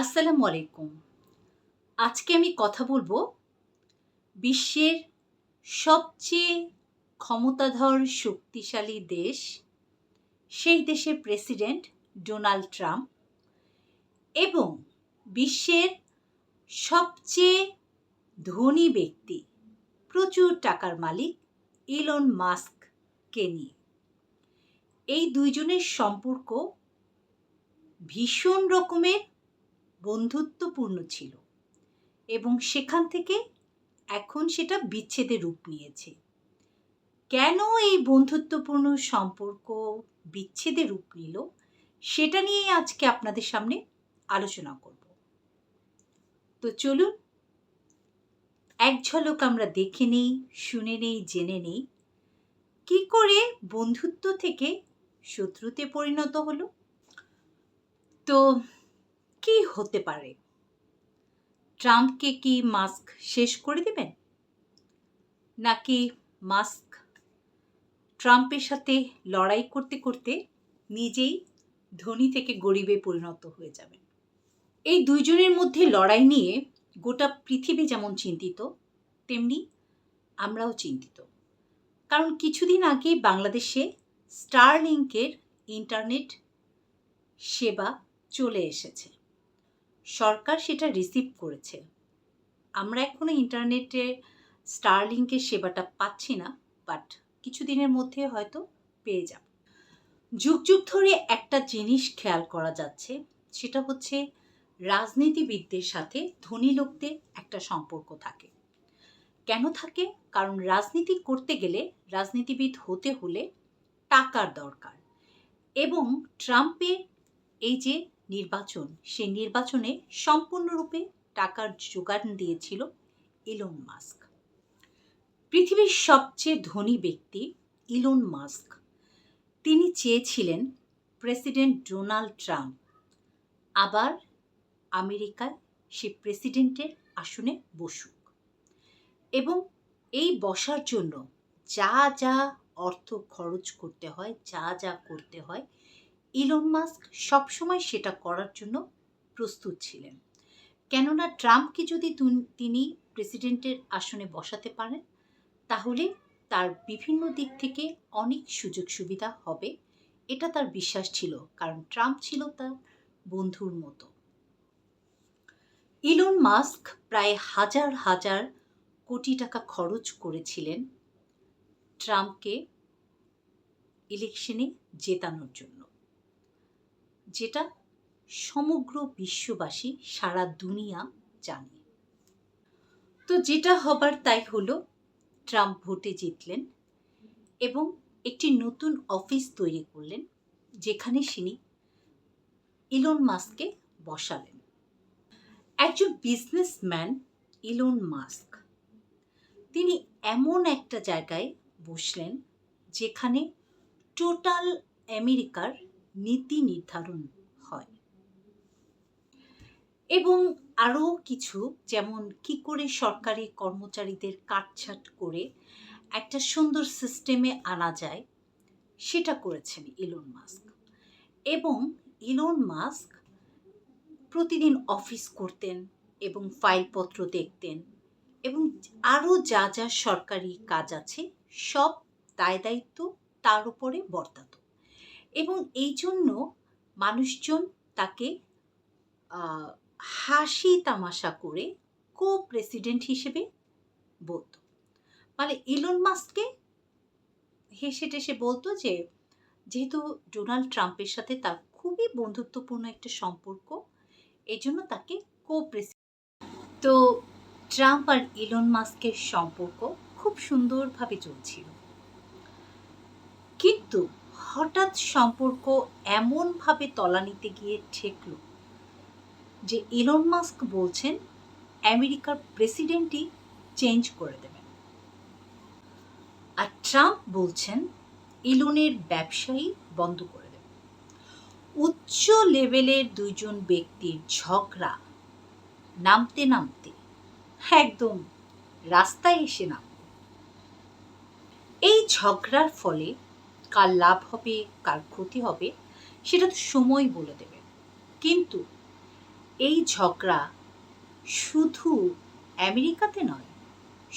আসসালামু আলাইকুম। আজকে আমি কথা বলব বিশ্বের সবচেয়ে ক্ষমতাধর শক্তিশালী দেশ, সেই দেশের প্রেসিডেন্ট ডোনাল্ড ট্রাম্প এবং বিশ্বের সবচেয়ে ধনী ব্যক্তি, প্রচুর টাকার মালিক ইলন মাস্ককে নিয়ে। এই দুইজনের সম্পর্ক ভীষণ রকমের বন্ধুত্বপূর্ণ ছিল এবং সেখান থেকে এখন সেটা বিচ্ছেদের রূপ নিয়েছে। কেন এই বন্ধুত্বপূর্ণ সম্পর্ক বিচ্ছেদের রূপ নিল, সেটা নিয়েই আজকে আপনাদের সামনে আলোচনা করব। তো চলুন, এক ঝলক আমরা দেখে নেই, শুনে নেই, জেনে নেই, কি করে বন্ধুত্ব থেকে শত্রুতে পরিণত হলো? তো কি হতে পারে? ট্রাম্পকে কি মাস্ক শেষ করে দেবেন? নাকি মাস্ক ট্রাম্পের সাথে লড়াই করতে করতে নিজেই ধনী থেকে গরিবে পরিণত হয়ে যাবেন? এই দুইজনের মধ্যে লড়াই নিয়ে গোটা পৃথিবী যেমন চিন্তিত, তেমনি আমরাও চিন্তিত। কারণ কিছুদিন আগে বাংলাদেশে স্টারলিংকের ইন্টারনেট সেবা চলে এসেছে। সরকার সেটা রিসিভ করেছে। আমরা এখনও ইন্টারনেটে স্টারলিংকের সেবাটা পাচ্ছি না বাট কিছুদিনের মধ্যে হয়তো পেয়ে যাব। যুগ যুগ ধরে একটা জিনিস খেয়াল করা যাচ্ছে, সেটা হচ্ছে রাজনীতিবিদদের সাথে ধনী লোকদের একটা সম্পর্ক থাকে। কেন থাকে? কারণ রাজনীতি করতে গেলে, রাজনীতিবিদ হতে হলে টাকার দরকার। এবং ট্রাম্পের এই যে নির্বাচন সেই নির্বাচনে সম্পূর্ণরূপে টাকার যোগান দিয়েছিল ইলন মাস্ক পৃথিবীর সবচেয়ে ধনী ব্যক্তি ইলন মাস্ক তিনি চেয়েছিলেন প্রেসিডেন্ট ডোনাল্ড ট্রাম্প আবার আমেরিকায় সে প্রেসিডেন্টের আসনে বসুক। এবং এই বসার জন্য যা যা অর্থ খরচ করতে হয়, যা যা করতে হয় ইলন মাস্ক সবসময় সেটা করার জন্য প্রস্তুত ছিলেন। কেননা ট্রাম্পকে যদি তিনি প্রেসিডেন্টের আসনে বসাতে পারেন, তাহলে তার বিভিন্ন দিক থেকে অনেক সুযোগ সুবিধা হবে, এটা তার বিশ্বাস ছিল, কারণ ট্রাম্প ছিল তার বন্ধুর মতো। ইলন মাস্ক প্রায় হাজার হাজার কোটি টাকা খরচ করেছিলেন ট্রাম্পকে ইলেকশনে জেতানোর জন্য। যেটা সমগ্র বিশ্ববাসী সারা দুনিয়া জানে। তো যেটা হবার তাই হলো, ট্রাম্প ভোটে জিতলেন এবং একটি নতুন অফিস তৈরি করলেন, যেখানে তিনি ইলন মাস্ককে বসালেন। একজন বিজনেসম্যান ইলন মাস্ক। তিনি এমন একটা জায়গায় বসলেন, যেখানে টোটাল আমেরিকার নীতি নির্ধারণ হয়। এবং আরও কিছু, যেমন কি করে সরকারি কর্মচারীদের কাটছাট করে একটা সুন্দর সিস্টেমে আনা যায়, সেটা করেছেন ইলন মাস্ক এবং ইলন মাস্ক প্রতিদিন অফিস করতেন এবং ফাইলপত্র দেখতেন এবং আরও যা যা সরকারি কাজ আছে সব দায় দায়িত্ব তার উপরে বর্তাত। এবং এই জন্য মানুষজন তাকে হাসি তামাশা করে কো প্রেসিডেন্ট হিসেবে বলতো। মানে ইলন মাস্ককে হেসে টেসে বলতো যে, যেহেতু ডোনাল্ড ট্রাম্পের সাথে তার খুবই বন্ধুত্বপূর্ণ একটা সম্পর্ক এই জন্য তাকে কো প্রেসিডেন্ট তো ট্রাম্প আর ইলন মাস্কের সম্পর্ক খুব সুন্দরভাবে চলছিল। কিন্তু হঠাৎ সম্পর্ক এমনভাবে তলানিতে গিয়ে ঠেকল যে ইলন মাস্ক বলছেন, আমেরিকার প্রেসিডেন্টই চেঞ্জ করে দেবেন। আর ট্রাম্প বলছেন ইলনের ব্যবসায়ী বন্ধ করে দেবেন। উচ্চ লেভেলের দুইজন ব্যক্তির ঝগড়া নামতে নামতে একদম রাস্তায় এসে নাম এই ঝগড়ার ফলে কার লাভ হবে, কার ক্ষতি হবে, সেটা তো সময় বলে দেবে। কিন্তু এই ঝগড়া শুধু আমেরিকাতে নয়,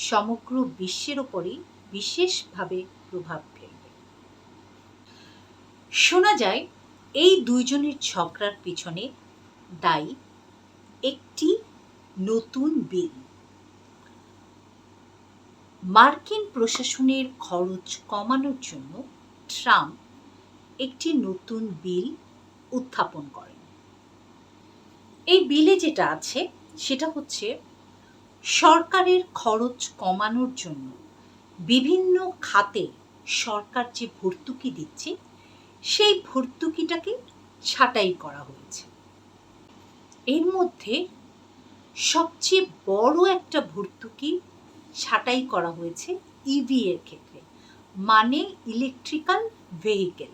সমগ্র বিশ্বের ওপরই বিশেষভাবে প্রভাব ফেলবে। শোনা যায়, এই দুইজনের ঝগড়ার পিছনে দায়ী একটি নতুন বিল। মার্কিন প্রশাসনের খরচ কমানোর জন্য ট্রাম্প একটি নতুন বিল উত্থাপন করেন। এই বিলে যেটা আছে, সেটা হচ্ছে সরকারের খরচ কমানোর জন্য বিভিন্ন খাতে সরকার যে ভর্তুকি দিচ্ছে, সেই ভর্তুকিটাকে ছাঁটাই করা হয়েছে। এর মধ্যে সবচেয়ে বড় একটা ভর্তুকি ছাঁটাই করা হয়েছে ইভি এর ক্ষেত্রে। মানে ইলেকট্রিক্যাল ভেহিকেল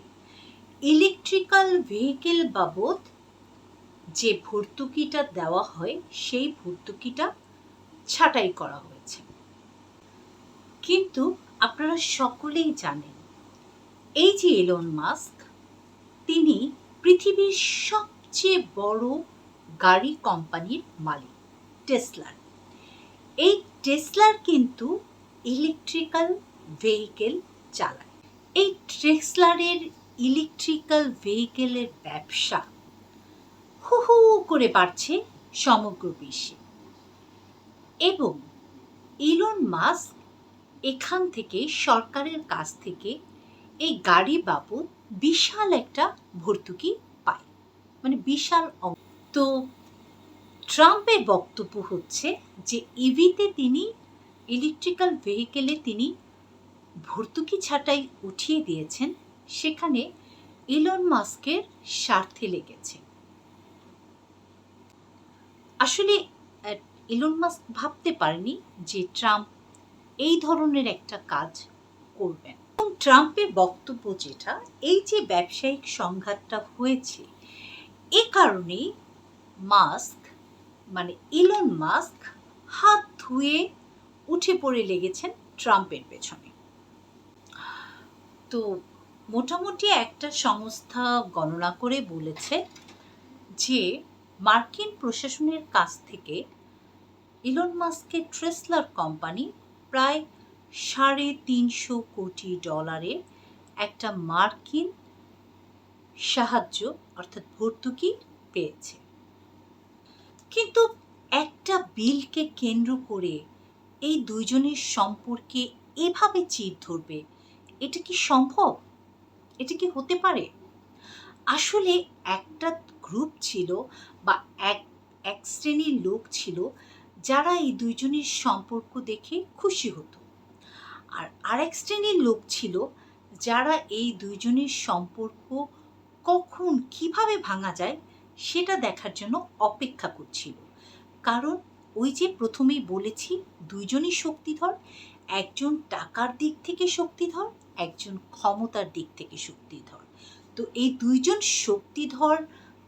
ইলেকট্রিক্যাল ভেহিকেল বাবদ যে ভর্তুকিটা দেওয়া হয়, সেই ভর্তুকিটা ছাঁটাই করা হয়েছে। কিন্তু আপনারা সকলেই জানেন, এই যে এলন মাস্ক তিনি পৃথিবীর সবচেয়ে বড় গাড়ি কোম্পানির মালিক টেসলার এই টেসলার কিন্তু ইলেকট্রিক্যাল ভেহিকেল চালায়। এই টেসলারের ইলেকট্রিক্যাল ভেহিকেলের ব্যবসা হু হু করে বাড়ছে সমগ্র বিশ্বে। এবং ইলন মাস্ক এখান থেকে, সরকারের কাছ থেকে এই গাড়ি বাবদ বিশাল একটা ভর্তুকি পায়। মানে বিশাল তো ট্রাম্পের বক্তব্য হচ্ছে যে ইভিতে তিনি ইলেকট্রিক্যাল ভেহিকেলে তিনি ভর্তুকি ছাঁটাই উঠিয়ে দিয়েছেন, সেখানে ইলন মাস্কের স্বার্থে লেগেছে। আসলে ইলন মাস্ক ভাবতে পারেনি যে ট্রাম্প এই ধরনের একটা কাজ করবেন। এবং ট্রাম্পের বক্তব্য যেটা, এই যে ব্যবসায়িক সংঘাতটা হয়েছে, এ কারণেই মাস্ক মানে ইলন মাস্ক হাত ধুয়ে উঠে পড়ে লেগেছেন ট্রাম্পের পেছনে। তো মোটামুটি একটা সংস্থা গণনা করে বলেছে যে মার্কিন প্রশাসনের কাছ থেকে ইলন মাস্কের ট্রেসলার কোম্পানি প্রায় সাড়ে তিনশো কোটি ডলারের একটা মার্কিন সাহায্য, অর্থাৎ ভর্তুকি পেয়েছে। কিন্তু একটা বিলকে কেন্দ্র করে এই দুইজনের সম্পর্কে এভাবে চির ধরবে এটা কি সম্ভব? এটা কি হতে পারে? আসলে একটা গ্রুপ ছিল বা এক এক শ্রেণির লোক ছিল যারা এই দুইজনের সম্পর্ক দেখে খুশি হতো। আর আরেক শ্রেণির লোক ছিল যারা এই দুইজনের সম্পর্ক কখন কীভাবে ভাঙা যায় সেটা দেখার জন্য অপেক্ষা করছিল। কারণ ওই যে প্রথমেই বলেছি, দুইজনই শক্তিধর, একজন টাকার দিক থেকে শক্তিধর একজন ক্ষমতার দিক থেকে শক্তিধর। তো এই দুইজন শক্তিধর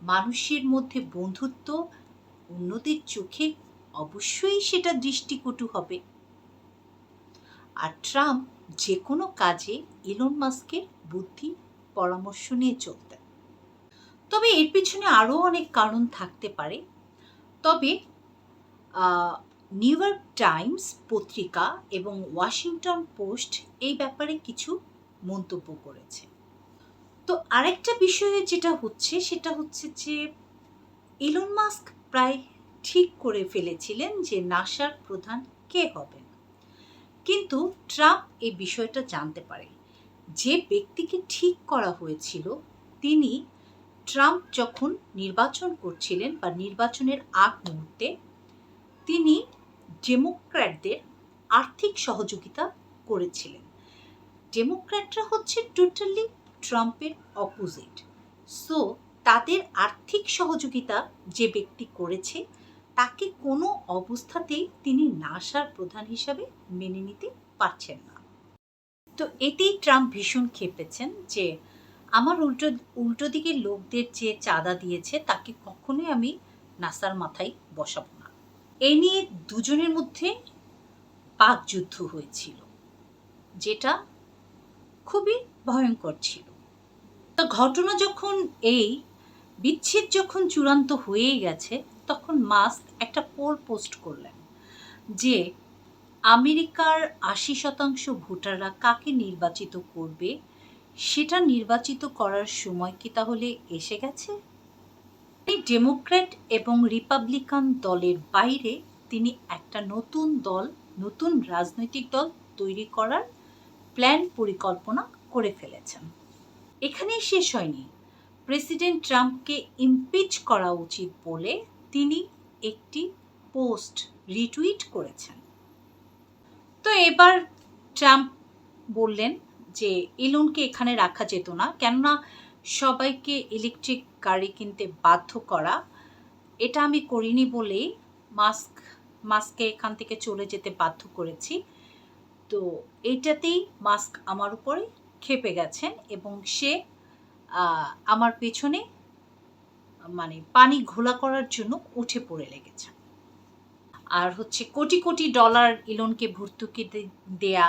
মানুষের মধ্যে বন্ধুত্ব, অন্যদের চোখে অবশ্যই সেটা দৃষ্টিকটু হবে। আর ট্রাম্প যে কোনো কাজে ইলন মাস্কের বুদ্ধি, পরামর্শ নিয়ে চলতেন। তবে এর পিছনে আরও অনেক কারণ থাকতে পারে। তবে নিউ ইয়র্ক টাইমস পত্রিকা এবং ওয়াশিংটন পোস্ট এই ব্যাপারে কিছু মন্তব্য করেছে। তো আরেকটা বিষয়ে যেটা হচ্ছে, সেটা হচ্ছে যে ইলন মাস্ক প্রায় ঠিক করে ফেলেছিলেন যে নাসার প্রধান কে হবেন। কিন্তু ট্রাম্প এই বিষয়টা জানতে পারে যে ব্যক্তিকে ঠিক করা হয়েছিল, তিনি ট্রাম্প যখন নির্বাচন করছিলেন বা নির্বাচনের আগ মুহূর্তে তিনি ডেমোক্র্যাটদের আর্থিক সহযোগিতা করেছিলেন। ডেমোক্র্যাটরা হচ্ছে টোটালি ট্রাম্পের অপোজিট সো তাদের আর্থিক সহযোগিতা যে ব্যক্তি করেছে, তাকে কোনো অবস্থাতেই তিনি নাসার প্রধান হিসাবে মেনে নিতে পারছেন না। তো এতেই ট্রাম্প ভীষণ খেপেছেন যে, আমার উল্টো উল্টো দিকের লোকদের যে চাঁদা দিয়েছে, তাকে কখনোই আমি নাসার মাথায় বসাবো এ নিয়ে দুজনের মধ্যে পাক যুদ্ধ হয়েছিল, যেটা খুবই ভয়ঙ্কর ছিল। তো ঘটনা যখন এই, বিচ্ছেদ যখন চূড়ান্ত হয়েই গেছে, তখন মাস্ক একটা পোল পোস্ট করলেন যে, আমেরিকার আশি শতাংশ ভোটাররা কাকে নির্বাচিত করবে, সেটা নির্বাচিত করার সময় কি তাহলে এসে গেছে? ডেমোক্র্যাট এবং রিপাবলিকান দলের বাইরে তিনি একটা নতুন দল, নতুন রাজনৈতিক দল তৈরি করার প্ল্যান পরিকল্পনা করে ফেলেছেন। এখানেই শেষ হয়নি। প্রেসিডেন্ট ট্রাম্পকে ইমপিচ করা উচিত বলে তিনি একটি পোস্ট রিটুইট করেছেন। তো এবার ট্রাম্প বললেন যে ইলনকে এখানে রাখা যেত না। কেননা সবাইকে ইলেকট্রিক গাড়ি কিনতে বাধ্য করা। এটা আমি করিনি বলেই মাস্ক মাস্কে এখান থেকে চলে যেতে বাধ্য করেছি। তো এইটাতেই মাস্ক আমার উপরে খেপে গেছেন এবং সে আমার পেছনে মানে পানি ঘোলা করার জন্য উঠে পড়ে লেগেছে। আর হচ্ছে কোটি কোটি ডলার ইলনকে ভর্তুকি দেয়া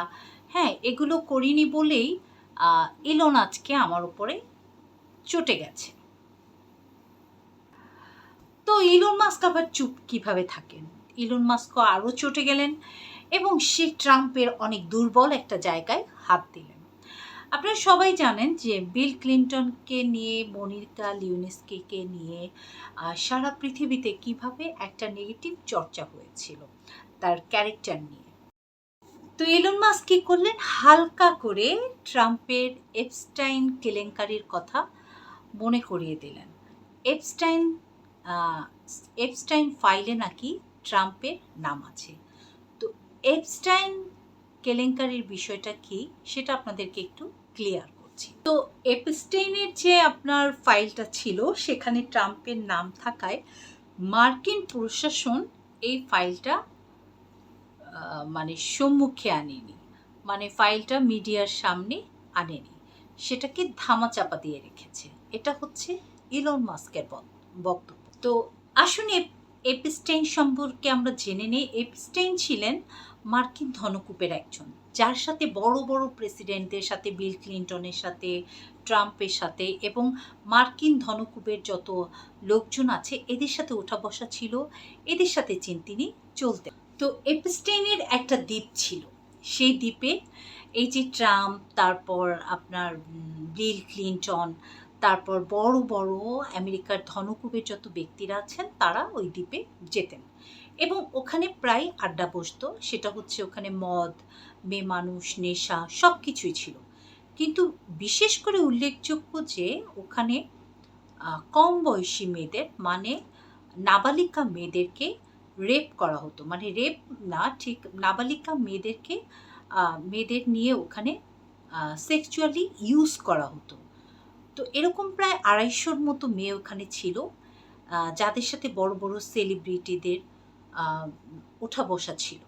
হ্যাঁ এগুলো করিনি বলেই ইলন আজকে আমার উপরে চটে গেছে। তো ইলন মাস্ক আবার চুপ কীভাবে থাকেন? ইলন মাস্ক আরও চটে গেলেন এবং সে ট্রাম্পের অনেক দুর্বল একটা জায়গায় হাত দিলেন। আপনারা সবাই জানেন যে বিল ক্লিন্টনকে নিয়ে, মনিকা লিউনিস্কিকে নিয়ে সারা পৃথিবীতে কীভাবে একটা নেগেটিভ চর্চা হয়েছিল তার ক্যারেক্টার নিয়ে। তো এলন মাস্ক কি করলেন? হালকা করে ট্রাম্পের এপস্টাইন কেলেঙ্কারির কথা মনে করিয়ে দিলেন। এপস্টাইন এপস্টাইন ফাইলে নাকি ট্রাম্পের নাম আছে। তো এপস্টাইন কেলেঙ্কারির বিষয়টা কি সেটা আপনাদেরকে একটু ক্লিয়ার করছি। তো এপস্টাইনের যে আপনার ফাইলটা ছিল, সেখানে ট্রাম্পের নাম থাকায় মার্কিন প্রশাসন এই ফাইলটা মানে সম্মুখে আনেনি। মানে ফাইলটা মিডিয়ার সামনে আনেনি। সেটাকে ধামাচাপা দিয়ে রেখেছে। এটা হচ্ছে ইলন মাস্কের বক্তব্য। তো আসুন এপিস্টেইন সম্পর্কে আমরা জেনে নিই। এপিস্টেইন ছিলেন মার্কিন ধনকূপের একজন, যার সাথে বড় বড় প্রেসিডেন্টদের সাথে, বিল ক্লিন্টনের সাথে, ট্রাম্পের সাথে এবং মার্কিন ধনকূপের যত লোকজন আছে, এদের সাথে ওঠা বসা ছিল। এদের সাথে চিন তিনি চলতেন। তো এপিস্টেইনের একটা দ্বীপ ছিল। সেই দ্বীপে এই যে ট্রাম্প, তারপর আপনার বিল ক্লিন্টন তারপর বড় বড় আমেরিকার ধনকুবের যত ব্যক্তিরা আছেন, তারা ওই দ্বীপে যেতেন। এবং ওখানে প্রায় আড্ডা বসত, সেটা হচ্ছে ওখানে মদ মেয়ে মানুষ নেশা সব কিছুই ছিল। কিন্তু বিশেষ করে উল্লেখযোগ্য যে ওখানে কম বয়সী মেয়েদের মানে নাবালিকা মেয়েদেরকে রেপ করা হতো। মানে রেপ না, ঠিক নাবালিকা মেয়েদেরকে মেয়েদের নিয়ে ওখানে সেক্সুয়ালি ইউজ করা হতো। তো এরকম প্রায় আড়াইশোর মতো মেয়ে ওখানে ছিল। যাদের সাথে বড় বড় সেলিব্রিটিদের ওঠা বসা ছিল।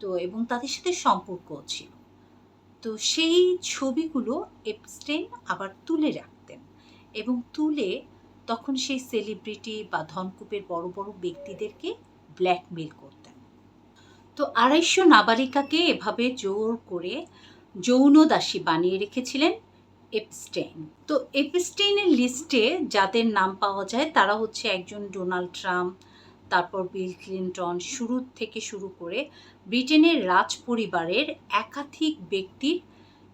তো এবং তাদের সাথে সম্পর্কও ছিল। তো সেই ছবিগুলো এপস্টেন আবার তুলে রাখতেন এবং তুলে তখন সেই সেলিব্রিটি বা ধনকূপের বড় বড় ব্যক্তিদেরকে ব্ল্যাকমেল করতেন। তো আড়াইশো নাবালিকাকে এভাবে জোর করে যৌন দাসী বানিয়ে রেখেছিলেন। এপস্টেইন তো এপস্টেইনের লিস্টে যাদের নাম পাওয়া যায়, তারা হচ্ছে একজন ডোনাল্ড ট্রাম্প তারপর বিল ক্লিন্টন শুরু থেকে শুরু করে ব্রিটেনের রাজ পরিবারের একাধিক ব্যক্তির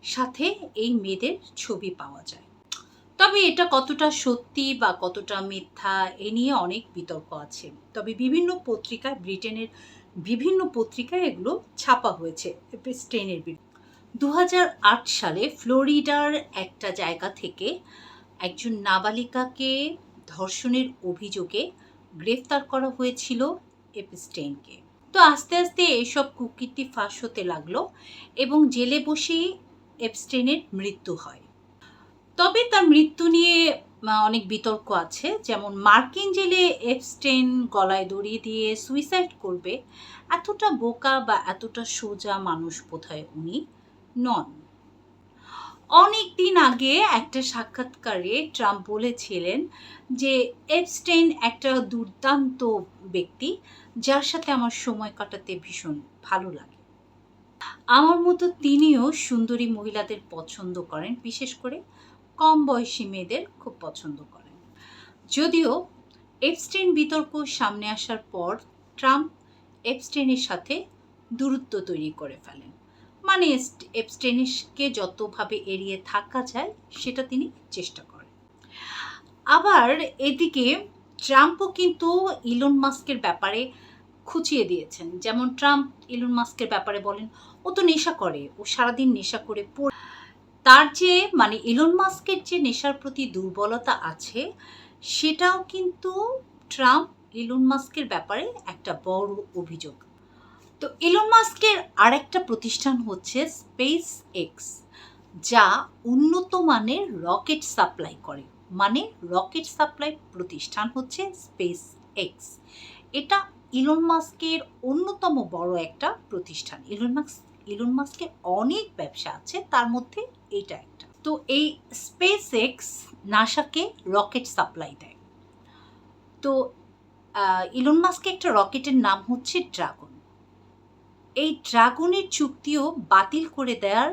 সাথে এই মেয়েদের ছবি পাওয়া যায়। তবে এটা কতটা সত্যি বা কতটা মিথ্যা, এ নিয়ে অনেক বিতর্ক আছে। তবে বিভিন্ন পত্রিকায়, ব্রিটেনের বিভিন্ন পত্রিকায় এগুলো ছাপা হয়েছে এপস্টেইনের বিরুদ্ধে। দু হাজার আট সালে ফ্লোরিডার একটা জায়গা থেকে একজন নাবালিকাকে ধর্ষণের অভিযোগে গ্রেফতার করা হয়েছিল এপস্টেইনকে। তো আস্তে আস্তে এইসব কুকীর্তি ফাঁস হতে লাগল এবং জেলে বসেই এপস্টেইনের মৃত্যু হয়। তবে তার মৃত্যু নিয়ে অনেক বিতর্ক আছে। যেমন মার্কিন জেলে এপস্টেইন গলায় দড়ি দিয়ে সুইসাইড করবে, এতটা বোকা বা এতটা সোজা মানুষ বোধহয় উনি। নন। অনেক দিন আগে একটা সাক্ষাৎকারে ট্রাম্প বলেছিলেন যে এপস্টেইন একটা দুর্দান্ত ব্যক্তি যার সাথে আমার সময় কাটাতে ভীষণ ভালো লাগে। আমার মতো তিনিও সুন্দরী মহিলাদের পছন্দ করেন, বিশেষ করে কম বয়সী মেয়েদের খুব পছন্দ করেন। যদিও এপস্টেন বিতর্ক সামনে আসার পর ট্রাম্প এপস্টেনের সাথে দূরত্ব তৈরি করে ফেলেন। মানে এপস্টেনিসকে যতভাবে এড়িয়ে থাকা যায়, সেটা তিনি চেষ্টা করেন। আবার এদিকে ট্রাম্পও কিন্তু ইলন মাস্কের ব্যাপারে খুঁচিয়ে দিয়েছেন। যেমন ট্রাম্প ইলন মাস্কের ব্যাপারে বলেন, ও তো নেশা করে, ও সারাদিন নেশা করে তার যে মানে ইলন মাস্কের যে নেশার প্রতি দুর্বলতা আছে, সেটাও কিন্তু ট্রাম্প ইলন মাস্কের ব্যাপারে একটা বড় অভিযোগ তো ইলন মাস্কের আরেকটা প্রতিষ্ঠান হচ্ছে স্পেস এক্স যা উন্নত মানের রকেট সাপ্লাই করে। মানে রকেট সাপ্লাই প্রতিষ্ঠান হচ্ছে স্পেস এক্স এটা ইলন মাস্কের অন্যতম বড় একটা প্রতিষ্ঠান। ইলন মাস্ক ইলন মাস্কের অনেক ব্যবসা আছে, তার মধ্যে এটা একটা। তো এই স্পেস এক্স নাসাকে রকেট সাপ্লাই দেয়। তো ইলন মাস্কে একটা রকেটের নাম হচ্ছে ড্রাগন এই ড্রাগনের চুক্তিও বাতিল করে দেওয়ার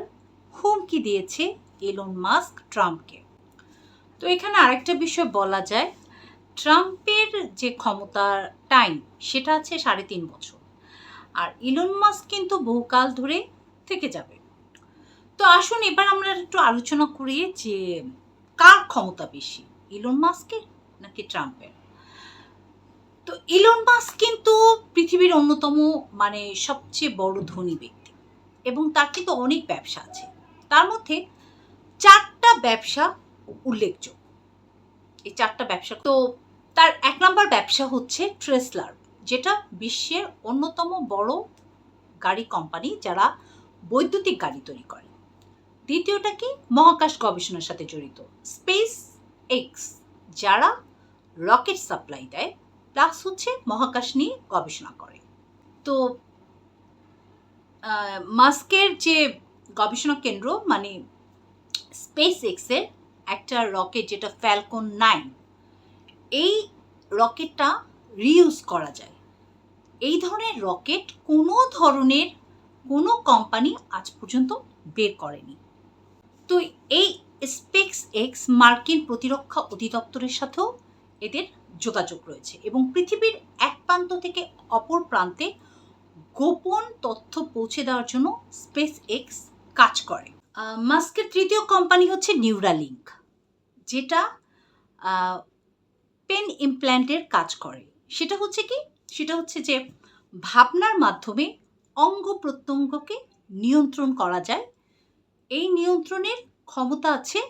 হুমকি দিয়েছে এলন মাস্ক ট্রাম্পকে তো এখানে আরেকটা বিষয় বলা যায় ট্রাম্পের যে ক্ষমতার টাইম, সেটা আছে সাড়ে তিন বছর। আর ইলন মাস্ক কিন্তু বহুকাল ধরে থেকে যাবে। তো আসুন এবার আমরা একটু আলোচনা করি যে কার ক্ষমতা বেশি ইলন মাস্কের নাকি ট্রাম্পের তো ইলন মাস্ক কিন্তু পৃথিবীর অন্যতম মানে সবচেয়ে বড় ধনী ব্যক্তি। এবং তার কিন্তু অনেক ব্যবসা আছে। তার মধ্যে চারটা ব্যবসা উল্লেখযোগ্য। এই চারটা ব্যবসা তো তার এক নম্বর ব্যবসা হচ্ছে ট্রেসলার যেটা বিশ্বের অন্যতম বড় গাড়ি কোম্পানি যারা বৈদ্যুতিক গাড়ি তৈরি করে। দ্বিতীয়টা কি? মহাকাশ গবেষণার সাথে জড়িত। স্পেস এক্স যারা রকেট সাপ্লাই দেয়। প্লাস হচ্ছে মহাকাশ নিয়ে গবেষণা করে। তো মাস্কের যে গবেষণা কেন্দ্র মানে স্পেস এক্সের একটা রকেট যেটা ফ্যালকন নাইন এই রকেটটা রিইউজ করা যায়। এই ধরনের রকেট কোনো ধরনের কোনো কোম্পানি আজ পর্যন্ত বের করেনি। তো এই স্পেক্স এক্স মার্কিন প্রতিরক্ষা অধিদপ্তরের সাথেও এদের যোগাযোগ রয়েছে এবং পৃথিবীর এক প্রান্ত থেকে অপর প্রান্তে গোপন তথ্য পৌঁছে দেওয়ার জন্য স্পেস এক্স কাজ করে। মাস্কের তৃতীয় কোম্পানি হচ্ছে নিউরালিঙ্ক যেটা পেন ইমপ্ল্যান্টের কাজ করে। সেটা হচ্ছে কি? সেটা হচ্ছে যে ভাবনার মাধ্যমে অঙ্গ প্রত্যঙ্গকে নিয়ন্ত্রণ করা যায়। এই নিয়ন্ত্রণের ক্ষমতা আছে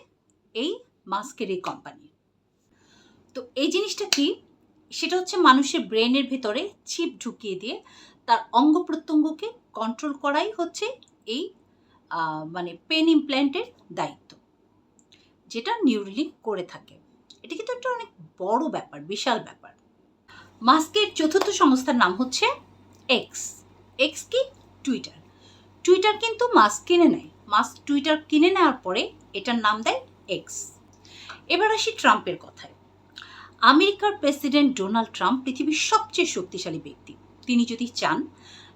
এই মাস্কের এই কোম্পানির তো এই জিনিসটা কি? সেটা হচ্ছে মানুষের ব্রেনের ভেতরে চিপ ঢুকিয়ে দিয়ে তার অঙ্গ প্রত্যঙ্গকে কন্ট্রোল করাই হচ্ছে এই মানে পেন ইমপ্ল্যান্টের দায়িত্ব, যেটা নিউরলিঙ্ক করে থাকে। এটা কিন্তু একটা অনেক বড় ব্যাপার, বিশাল ব্যাপার। মাস্কের চতুর্থ সংস্থার নাম হচ্ছে এক্স এক্স কি? টুইটার টুইটার কিন্তু মাস্ক কিনে নেয়। মাস্ক টুইটার কিনে নেওয়ার পরে এটার নাম দেয় এক্স এবার আসি ট্রাম্পের কথায়। আমেরিকার প্রেসিডেন্ট ডোনাল্ড ট্রাম্প পৃথিবীর সবচেয়ে শক্তিশালী ব্যক্তি। তিনি যদি চান,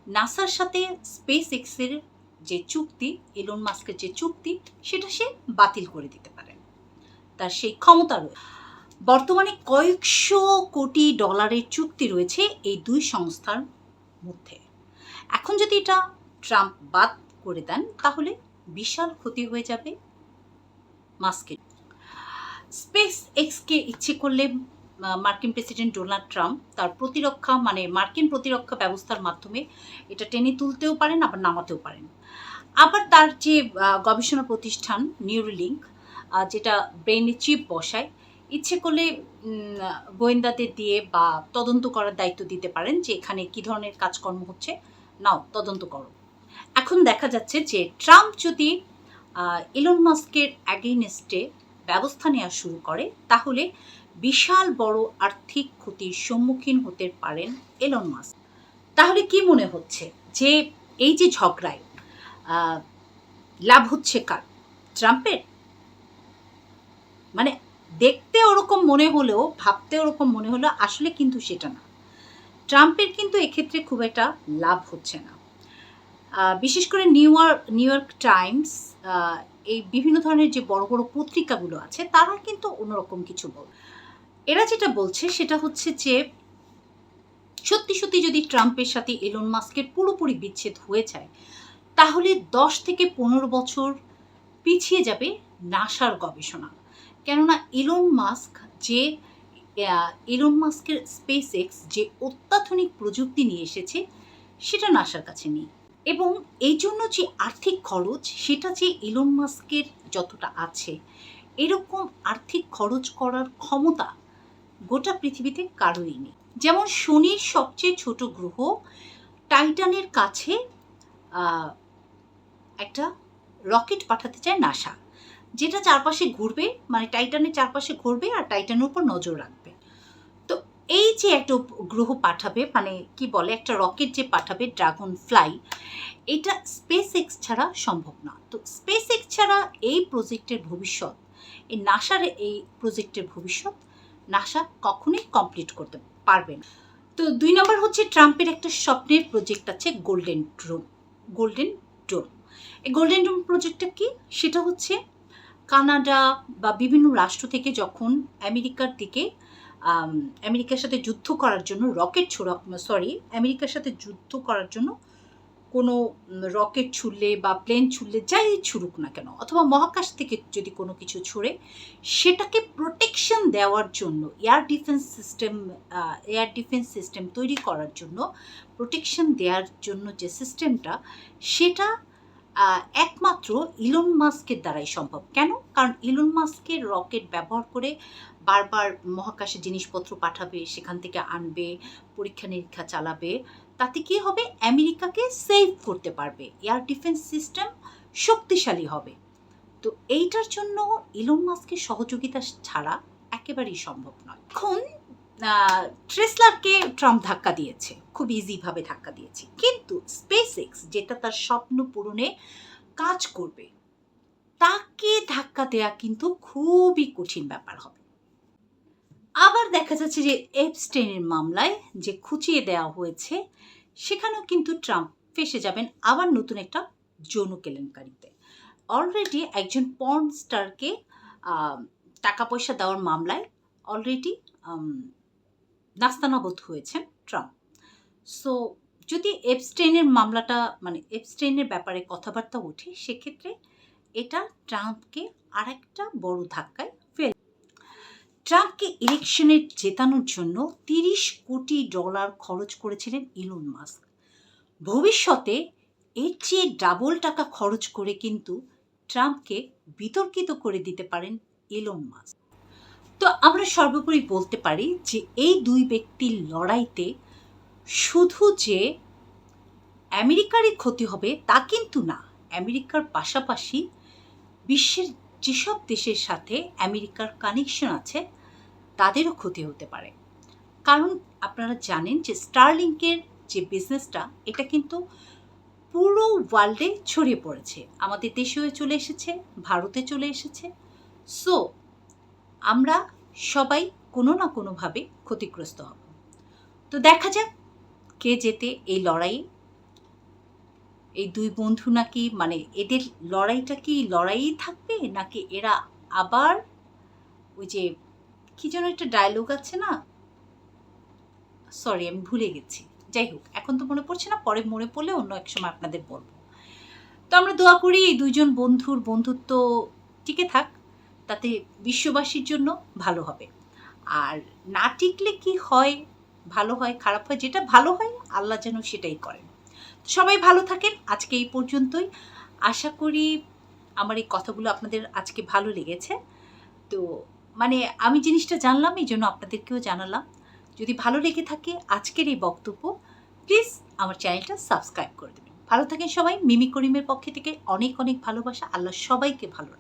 নাসার সাথে স্পেস এক্সের যে চুক্তি এলন মাস্কের যে চুক্তি, সেটা সে বাতিল করে দিতে পারেন। তার সেই ক্ষমতা রয়েছে বর্তমানে কয়েকশো কোটি ডলারের চুক্তি রয়েছে এই দুই সংস্থার মধ্যে। এখন যদি এটা ট্রাম্প বাদ করে দেন, তাহলে বিশাল ক্ষতি হয়ে যাবে মাস্কের। স্পেস এক্সকে ইচ্ছে করলে মার্কিন প্রেসিডেন্ট ডোনাল্ড ট্রাম্প তার প্রতিরক্ষা মানে মার্কিন প্রতিরক্ষা ব্যবস্থার মাধ্যমে এটা টেনে তুলতেও পারেন, আবার নামাতেও পারেন। আবার তার যে গবেষণা প্রতিষ্ঠান নিউরোলিঙ্ক যেটা ব্রেনে চিপ বসায়, ইচ্ছে করলে গোয়েন্দাদের দিয়ে বা তদন্ত করার দায়িত্ব দিতে পারেন যে এখানে কী ধরনের কাজকর্ম হচ্ছে। নাও, তদন্ত করো। এখন দেখা যাচ্ছে যে ট্রাম্প যদি ইলন মাস্কের অ্যাগেইনস্টে ব্যবস্থা নেওয়া শুরু করে, তাহলে বিশাল বড় আর্থিক ক্ষতির সম্মুখীন হতে পারেন এলন মাস্ক তাহলে কি মনে হচ্ছে? যে এই যে ঝগড়ায় লাভ হচ্ছে কার? ট্রাম্পের? মানে দেখতে ওরকম মনে হলেও, ভাবতে ওরকম মনে হলেও আসলে কিন্তু সেটা না। ট্রাম্পের কিন্তু এক্ষেত্রে খুব একটা লাভ হচ্ছে না। বিশেষ করে New York New York Times এই বিভিন্ন ধরনের যে বড় বড় পত্রিকাগুলো আছে, তারা কিন্তু অন্যরকম কিছু বল, এরা যেটা বলছে সেটা হচ্ছে যে, সত্যি সত্যি যদি ট্রাম্পের সাথে এলন মাস্কের পুরোপুরি বিচ্ছেদ হয়ে যায়, তাহলে দশ থেকে পনেরো বছর পিছিয়ে যাবে নাসার গবেষণা। কেননা এলন মাস্ক যে এলন মাস্কের স্পেস এক্স যে অত্যাধুনিক প্রযুক্তি নিয়ে এসেছে, সেটা নাসার কাছে নেই। এবং এই জন্য যে আর্থিক খরচ, সেটা যে এলন মাস্কের যতটা আছে, এরকম আর্থিক খরচ করার ক্ষমতা গোটা পৃথিবীতে কারোই নেই। যেমন শনির সবচেয়ে ছোট গ্রহ টাইটানের কাছে একটা রকেট পাঠাতে চায় নাসা, যেটা চারপাশে ঘুরবে মানে টাইটানের চারপাশে ঘুরবে আর টাইটানের উপর নজর রাখবে। এই যে একটা গ্রহ পাঠাবে মানে কি বলে, একটা রকেট যে পাঠাবে ড্রাগন ফ্লাই এটা স্পেস এক্স ছাড়া সম্ভব না। তো স্পেস এক্স ছাড়া এই প্রজেক্টের ভবিষ্যৎ, এই নাসার এই প্রজেক্টের ভবিষ্যৎ নাসা কখনোই কমপ্লিট করতে পারবে না। তো দুই নম্বর হচ্ছে ট্রাম্পের একটা স্বপ্নের প্রজেক্ট আছে গোল্ডেন ড্রোম গোল্ডেন ডোম এই গোল্ডেন ডোম প্রজেক্টটা কি? সেটা হচ্ছে কানাডা বা বিভিন্ন রাষ্ট্র থেকে যখন আমেরিকার দিকে আমেরিকার সাথে যুদ্ধ করার জন্য রকেট ছোড়া সরি আমেরিকার সাথে যুদ্ধ করার জন্য কোনো রকেট ছুড়লে বা প্লেন ছুড়লে যাই ছুড়ুক না কেন, অথবা মহাকাশ থেকে যদি কোনো কিছু ছুড়ে, সেটাকে প্রোটেকশন দেওয়ার জন্য air defence system air defence system তৈরি করার জন্য প্রোটেকশন দেওয়ার জন্য যে সিস্টেমটা সেটা একমাত্র ইলন মাস্কের দ্বারাই সম্ভব। কেন? কারণ ইলন মাস্কের রকেট ব্যবহার করে বারবার মহাকাশে জিনিসপত্র পাঠাবে, সেখান থেকে আনবে, পরীক্ষা নিরীক্ষা চালাবে, তাতে কি হবে? আমেরিকাকে সেভ করতে পারবে। এয়ার ডিফেন্স সিস্টেম শক্তিশালী হবে। তো এইটার জন্য ইলন মাস্কের সহযোগিতা ছাড়া একেবারেই সম্ভব নয়। এখন ট্রেসলারকে ট্রাম্প ধাক্কা দিয়েছে। খুব ইজিভাবে ধাক্কা দিয়েছে। কিন্তু স্পেস এক্স যেটা তার স্বপ্ন পূরণে কাজ করবে, তাকে ধাক্কা দেয়া কিন্তু খুবই কঠিন ব্যাপার হবে। আবার দেখা যাচ্ছে যে এপস্টেনের মামলায় যে খুঁচিয়ে দেওয়া হয়েছে, সেখানেও কিন্তু ট্রাম্প ফেসে যাবেন আবার নতুন একটা যৌন কেলেঙ্কারিতে। অলরেডি একজন পর্ন স্টারকে টাকা পয়সা দেওয়ার মামলায় অলরেডি নাস্তানাবোধ হয়েছেন ট্রাম্প। সো যদি এপস্টেনের মামলাটা মানে এপস্টেনের ব্যাপারে কথাবার্তা ওঠে, সেক্ষেত্রে এটা ট্রাম্পকে আরেকটা বড় ধাক্কায় ট্রাম্পকে ইলেকশনে জেতানোর জন্য তিরিশ কোটি ডলার খরচ করেছিলেন ইলন মাস্ক। ভবিষ্যতে এর চেয়ে ডাবল টাকা খরচ করে কিন্তু ট্রাম্পকে বিতর্কিত করে দিতে পারেন ইলন মাস্ক। তো আমরা সর্বোপরি বলতে পারি যে এই দুই ব্যক্তির লড়াইতে শুধু যে আমেরিকারই ক্ষতি হবে তা কিন্তু না, আমেরিকার পাশাপাশি বিশ্বের যেসব দেশের সাথে আমেরিকার কানেকশন আছে, তাদেরও ক্ষতি হতে পারে। কারণ আপনারা জানেন যে স্টারলিংকের যে বিজনেসটা এটা কিন্তু পুরো ওয়ার্ল্ডে ছড়িয়ে পড়েছে। আমাদের দেশেও চলে এসেছে, ভারতে চলে এসেছে। সো আমরা সবাই কোনো না কোনোভাবে ক্ষতিগ্রস্ত হব। তো দেখা যাক কে যেতে এই লড়াইয়ে এই দুই বন্ধু নাকি মানে এদের লড়াইটা কি লড়াইই থাকবে? নাকি এরা আবার ওই যে কি যেন একটা ডায়লগ আছে না? সরি আমি ভুলে গেছি। যাই হোক, এখন তো মনে পড়ছে না, পরে মনে পড়লে অন্য এক সময় আপনাদের বলব। তো আমরা দোয়া করি এই দুইজন বন্ধুর বন্ধুত্ব টিকে থাক, তাতে বিশ্ববাসীর জন্য ভালো হবে। আর না টিকলে কি হয়, ভালো হয়, খারাপ হয়, যেটা ভালো হয়, আল্লাহ যেন সেটাই করেন। সবাই ভালো থাকেন। আজকে এই পর্যন্তই। আশা করি আমার এই কথাগুলো আপনাদের আজকে ভালো লেগেছে। তো মানে আমি জিনিসটা জানলাম, এই জন্য আপনাদেরকেও জানালাম। যদি ভালো লেগে থাকে আজকের এই বক্তব্য প্লিজ আমার চ্যানেলটা সাবস্ক্রাইব করে দেবেন। ভালো থাকেন সবাই। মিমি করিমের পক্ষে থেকে অনেক অনেক ভালোবাসা। আল্লাহ সবাইকে ভালো